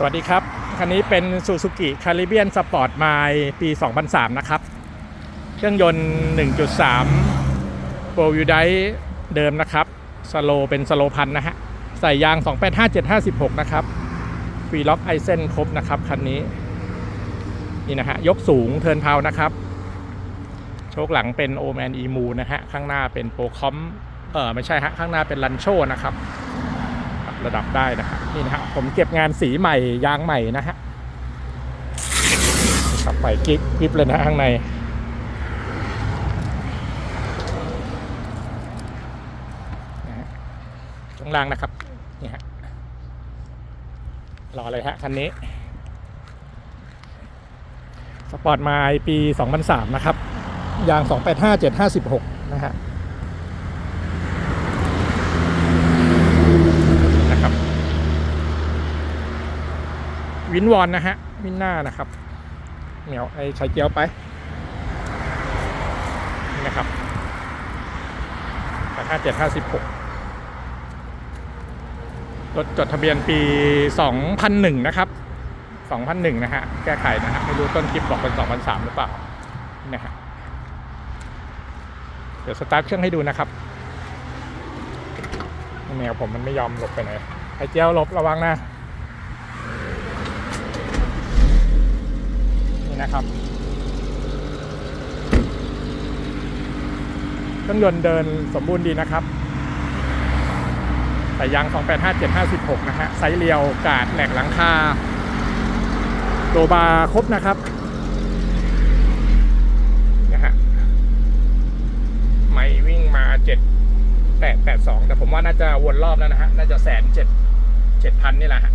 สวัสดีครับ คันนี้เป็น Suzuki Caribbean Sport m i ปี 2003 นะครับ เครื่องยนต์ 1.3 Pro v i d i เดิมนะครับ สโลเป็นสโลพันนะฮะ ใส่ยาง 285756 นะครับฟรีล็อกไอเซนครบนะครับ คันนี้ นี่นะฮะ ยกสูงเทิร์นเพานะครับ โชคหลังเป็นโอแมนอีมูนะฮะ ข้างหน้าเป็นโปรคอม เออไม่ใช่ฮะ ข้างหน้าเป็นลันโชนะครับ ระดับได้นะครับนี่นะฮะผมเก็บงานสีใหม่ยางใหม่นะฮะขับไปกิ๊กกิ๊บเลยนะข้างในนะฮะช่วงล่างนะครับนี่ฮะรอเลยฮะคันนี้สปอร์ตไมล์ปี 2003 นะครับ ยาง 285756 นะฮะ นะครับ วินวอนนะฮะ วินหน้านะครับ เหนียวไอ้ใช้เกียวไปนี่นะครับแปดห้าเจ็ดห้าสิบหกรถจดทะเบียนปี 2001 นะครับ 2001 นะฮะ แก้ไขนะฮะ ไม่รู้ต้นคลิปบอกเป็น 2003 หรือเปล่านี่นะฮะ เดี๋ยวสตาร์ทเครื่องให้ดูนะครับแมวผมมันไม่ยอมหลบไปไหน ไอ้เจ้าหลบระวังนะ นี่นะครับเครื่องยนต์เดินสมบูรณ์ดีนะครับแต่ยาง 285756 นะฮะ ไซเรียวกาดแหลกหลังคาโตบาครบนะครับนะฮะไม่วิ่งมา7แปดแปดสองแต่ผมว่าน่าจะวนรอบแล้วนะฮะ น่าจะแสนเจ็ดเจ็ดพันนี่แหละฮะ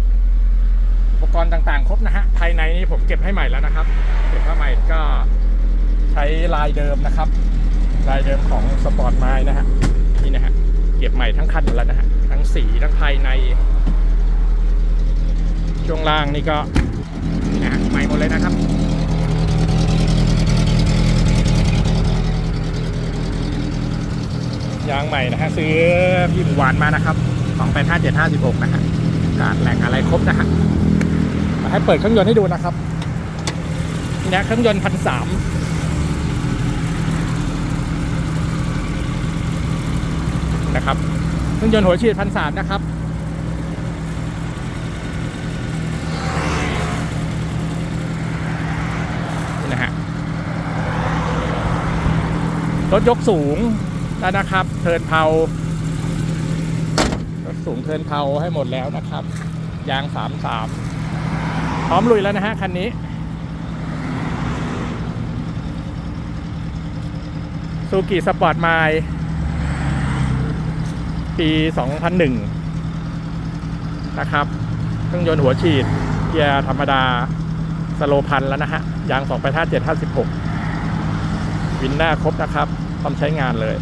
อุปกรณ์ต่างๆ ครบนะฮะ ภายในนี่ผมเก็บให้ใหม่แล้วนะครับ เก็บให้ใหม่ก็ใช้ลายเดิมนะครับ ลายเดิมของสปอร์ตไมล์นะฮะ นี่นะฮะ เก็บใหม่ทั้งคันหมดแล้วนะฮะ ทั้งสีทั้งภายใน ช่วงล่างนี่ก็นะฮะใหม่หมดเลยนะครับยางใหม่นะฮะซื้อพี่หมูหวานมานะครับ 285756 นะฮะการแหล่งอะไรครบนะฮะ ให้เปิดเครื่องยนต์ให้ดูนะครับนี่นะเครื่องยนต์พันสามนะครับเครื่องยนต์หัวฉีดพันสามนะครับนี่นะฮะรถยกสูงแล้วนะครับเทินเพารถสูงเทินเพาให้หมดแล้วนะครับ ยางสามสาม ร้อมลุยแล้วนะฮะ คันนี้ ซูกิสปอร์ตไมล์ปี 2001 นะครับเครื่องยนต์หัวฉีด เกียร์ธรรมดา สโลพันแล้วนะฮะ ยาง2 8 5 7 56 วินหน้าครบนะครับพร้อมใช้งานเลย